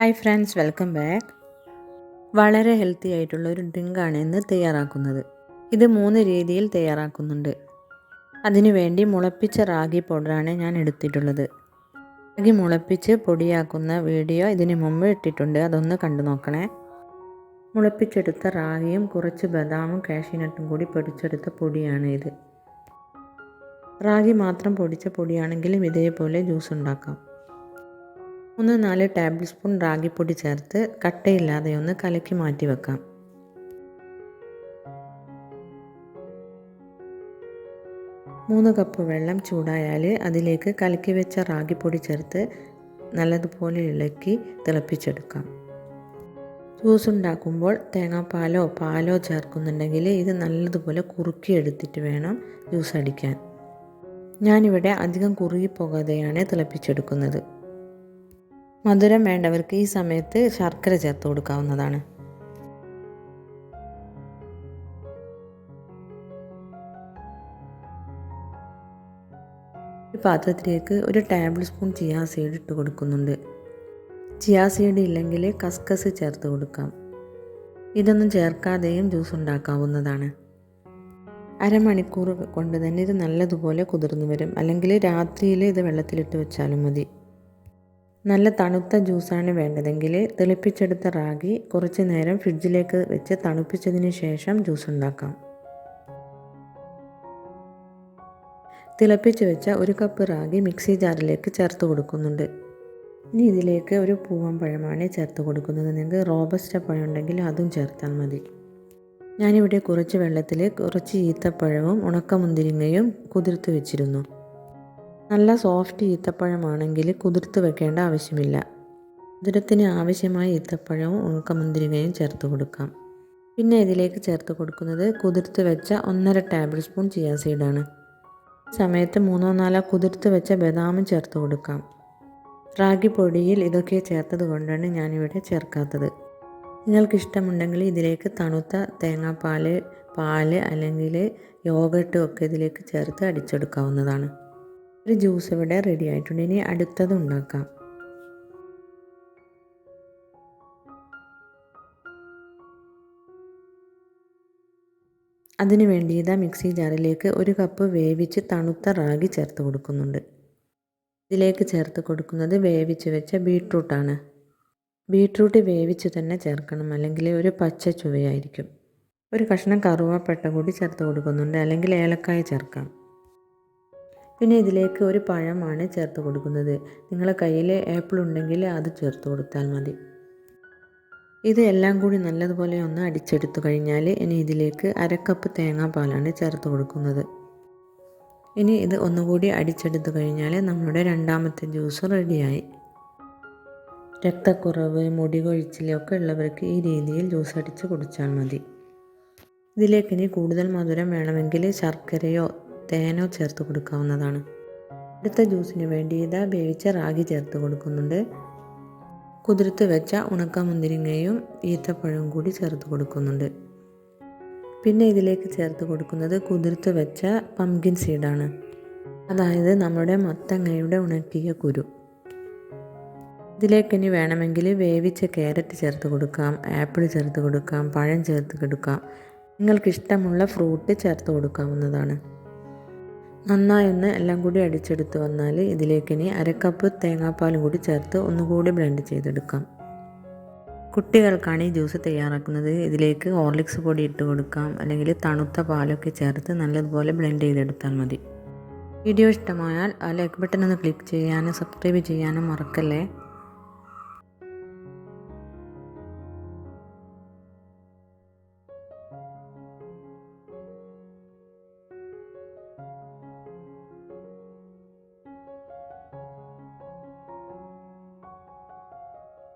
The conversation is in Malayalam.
ഹായ് ഫ്രണ്ട്സ് വെൽക്കം ബാക്ക് വളരെ ഹെൽത്തി ആയിട്ടുള്ള ഒരു ഡ്രിങ്കാണ് ഇന്ന് തയ്യാറാക്കുന്നത്. ഇത് മൂന്ന് രീതിയിൽ തയ്യാറാക്കുന്നുണ്ട്. അതിനു വേണ്ടി മുളപ്പിച്ച റാഗി പൗഡറാണ് ഞാൻ എടുത്തിട്ടുള്ളത്. റാഗി മുളപ്പിച്ച് പൊടിയാക്കുന്ന വീഡിയോ ഇതിനു മുമ്പ് ഇട്ടിട്ടുണ്ട്. അതൊന്ന് കണ്ടു നോക്കണേ. മുളപ്പിച്ചെടുത്ത റാഗിയും കുറച്ച് ബദാമും കാഷ്യനട്ടും കൂടി പൊടിച്ചെടുത്ത പൊടിയാണ് ഇത്. റാഗി മാത്രം പൊടിച്ച പൊടിയാണെങ്കിലും ഇതേപോലെ ജ്യൂസ് ഉണ്ടാക്കാം. മൂന്ന് നാല് ടേബിൾ സ്പൂൺ റാഗിപ്പൊടി ചേർത്ത് കട്ടയില്ലാതെ ഒന്ന് കലക്കി മാറ്റി വെക്കാം. മൂന്ന് കപ്പ് വെള്ളം ചൂടായാൽ അതിലേക്ക് കലക്കി വെച്ച റാഗിപ്പൊടി ചേർത്ത് നല്ലതുപോലെ ഇളക്കി തിളപ്പിച്ചെടുക്കാം. ജ്യൂസ് ഉണ്ടാക്കുമ്പോൾ തേങ്ങാപ്പാലോ പാലോ ചേർക്കുന്നുണ്ടെങ്കിൽ ഇത് നല്ലതുപോലെ കുറുക്കിയെടുത്തിട്ട് വേണം ജ്യൂസ് അടിക്കാൻ. ഞാനിവിടെ അധികം കുറുകി പോകാതെയാണ് തിളപ്പിച്ചെടുക്കുന്നത്. മധുരം വേണ്ടവർക്ക് ഈ സമയത്ത് ശർക്കര ചേർത്ത് കൊടുക്കാവുന്നതാണ്. ഒരു പാത്രത്തിലേക്ക് ഒരു ടേബിൾ സ്പൂൺ ചിയാ സീഡ് ഇട്ട് കൊടുക്കുന്നുണ്ട്. ചിയാ സീഡ് ഇല്ലെങ്കിൽ കസ്കസ് ചേർത്ത് കൊടുക്കാം. ഇതൊന്നും ചേർക്കാതെയും ജ്യൂസ് ഉണ്ടാക്കാവുന്നതാണ്. അരമണിക്കൂർ കൊണ്ട് തന്നെ ഇത് നല്ലതുപോലെ കുതിർന്നു വരും. അല്ലെങ്കിൽ രാത്രിയിൽ ഇത് വെള്ളത്തിലിട്ട് വെച്ചാലും മതി. നല്ല തണുത്ത ജ്യൂസാണ് വേണ്ടതെങ്കിൽ തിളപ്പിച്ചെടുത്ത റാഗി കുറച്ച് നേരം ഫ്രിഡ്ജിലേക്ക് വെച്ച് തണുപ്പിച്ചതിന് ശേഷം ജ്യൂസ് ഉണ്ടാക്കാം. തിളപ്പിച്ച് വെച്ച ഒരു കപ്പ് റാഗി മിക്സി ജാറിലേക്ക് ചേർത്ത് കൊടുക്കുന്നുണ്ട്. ഇനി ഇതിലേക്ക് ഒരു പൂവൻ പഴമാണ് ചേർത്ത് കൊടുക്കുന്നത്. നിങ്ങൾക്ക് റോബസ്റ്റ പഴം ഉണ്ടെങ്കിൽ അതും ചേർത്താൽ മതി. ഞാനിവിടെ കുറച്ച് വെള്ളത്തിൽ കുറച്ച് ഈത്തപ്പഴവും ഉണക്കമുന്തിരിങ്ങയും കുതിർത്ത് വെച്ചിരുന്നു. നല്ല സോഫ്റ്റ് ഈത്തപ്പഴമാണെങ്കിൽ കുതിർത്ത് വെക്കേണ്ട ആവശ്യമില്ല. മധുരത്തിന് ആവശ്യമായ ഈത്തപ്പഴവും ഉണക്കമുന്തിരികയും ചേർത്ത് കൊടുക്കാം. പിന്നെ ഇതിലേക്ക് ചേർത്ത് കൊടുക്കുന്നത് കുതിർത്ത് വെച്ച ഒന്നര ടേബിൾ സ്പൂൺ ചിയാ സീഡാണ്. സമയത്ത് മൂന്നോ നാലോ കുതിർത്ത് വെച്ച ബദാമും ചേർത്ത് കൊടുക്കാം. റാഗി പൊടിയിൽ ഇതൊക്കെ ചേർത്തത് കൊണ്ടാണ് ഞാനിവിടെ ചേർക്കാത്തത്. നിങ്ങൾക്കിഷ്ടമുണ്ടെങ്കിൽ ഇതിലേക്ക് തണുത്ത തേങ്ങാപ്പാൽ പാൽ അല്ലെങ്കിൽ യോഗട്ടും ഒക്കെ ഇതിലേക്ക് ചേർത്ത് അടിച്ചെടുക്കാവുന്നതാണ്. ഒരു ജ്യൂസ് ഇവിടെ റെഡി ആയിട്ടുണ്ട്. ഇനി അടുത്തത് ഉണ്ടാക്കാം. അതിനു വേണ്ടി ഇതാ മിക്സി ജാറിലേക്ക് ഒരു കപ്പ് വേവിച്ച് തണുത്ത റാഗി ചേർത്ത് കൊടുക്കുന്നുണ്ട്. ഇതിലേക്ക് ചേർത്ത് കൊടുക്കുന്നത് വേവിച്ച് വെച്ച ബീട്രൂട്ടാണ് ബീട്രൂട്ട് വേവിച്ച് തന്നെ ചേർക്കണം. അല്ലെങ്കിൽ ഒരു പച്ച ചുവയായിരിക്കും. ഒരു കഷ്ണം കറുവാപ്പട്ട കൂടി ചേർത്ത് കൊടുക്കുന്നുണ്ട്. അല്ലെങ്കിൽ ഏലക്കായ ചേർക്കാം. പിന്നെ ഇതിലേക്ക് ഒരു പഴമാണ് ചേർത്ത് കൊടുക്കുന്നത്. നിങ്ങളെ കയ്യിൽ ആപ്പിൾ ഉണ്ടെങ്കിൽ അത് ചേർത്ത് കൊടുത്താൽ മതി. ഇത് എല്ലാം കൂടി നല്ലതുപോലെ ഒന്ന് അടിച്ചെടുത്തു കഴിഞ്ഞാൽ ഇനി ഇതിലേക്ക് അരക്കപ്പ് തേങ്ങാപ്പാലാണ് ചേർത്ത് കൊടുക്കുന്നത്. ഇനി ഇത് ഒന്നുകൂടി അടിച്ചെടുത്തു കഴിഞ്ഞാൽ നമ്മുടെ രണ്ടാമത്തെ ജ്യൂസ് റെഡിയായി. രക്തക്കുറവ് മുടി കൊഴിച്ചിലൊക്കെ ഉള്ളവർക്ക് ഈ രീതിയിൽ ജ്യൂസ് അടിച്ച് കുടിച്ചാൽ മതി. ഇതിലേക്ക് ഇനി കൂടുതൽ മധുരം വേണമെങ്കിൽ ശർക്കരയോ തേനോ ചേർത്ത് കൊടുക്കാവുന്നതാണ്. അടുത്ത ജ്യൂസിന് വേണ്ടി ഇതാ വേവിച്ച റാഗി ചേർത്ത് കൊടുക്കുന്നുണ്ട്. കുതിർത്ത് വെച്ച ഉണക്കമുന്തിരിങ്ങയും ഈത്തപ്പഴവും കൂടി ചേർത്ത് കൊടുക്കുന്നുണ്ട്. പിന്നെ ഇതിലേക്ക് ചേർത്ത് കൊടുക്കുന്നത് കുതിർത്ത് വെച്ച പംകിൻ സീഡാണ് അതായത് നമ്മുടെ മത്തങ്ങയുടെ ഉണക്കിയ കുരു. ഇതിലേക്ക് ഇനി വേണമെങ്കിൽ വേവിച്ച ക്യാരറ്റ് ചേർത്ത് കൊടുക്കാം ആപ്പിൾ ചേർത്ത് കൊടുക്കാം പഴം ചേർത്ത് കൊടുക്കാം. നിങ്ങൾക്കിഷ്ടമുള്ള ഫ്രൂട്ട് ചേർത്ത് കൊടുക്കാവുന്നതാണ്. നന്നായി ഒന്ന് എല്ലാം കൂടി അടിച്ചെടുത്ത് വന്നാൽ ഇതിലേക്ക് ഇനി അരക്കപ്പ് തേങ്ങാപ്പാലും കൂടി ചേർത്ത് ഒന്നുകൂടി ബ്ലെൻഡ് ചെയ്തെടുക്കാം. കുട്ടികൾക്കാണ് ഈ ജ്യൂസ് തയ്യാറാക്കുന്നത്. ഇതിലേക്ക് ഹോർലിക്സ് പൊടി ഇട്ട് കൊടുക്കാം. അല്ലെങ്കിൽ തണുത്ത പാലൊക്കെ ചേർത്ത് നല്ലതുപോലെ ബ്ലെൻഡ് ചെയ്തെടുത്താൽ മതി. വീഡിയോ ഇഷ്ടമായാൽ ആ ലൈക്ക് ബട്ടൺ ഒന്ന് ക്ലിക്ക് ചെയ്യാനും സബ്സ്ക്രൈബ് ചെയ്യാനും മറക്കല്ലേ?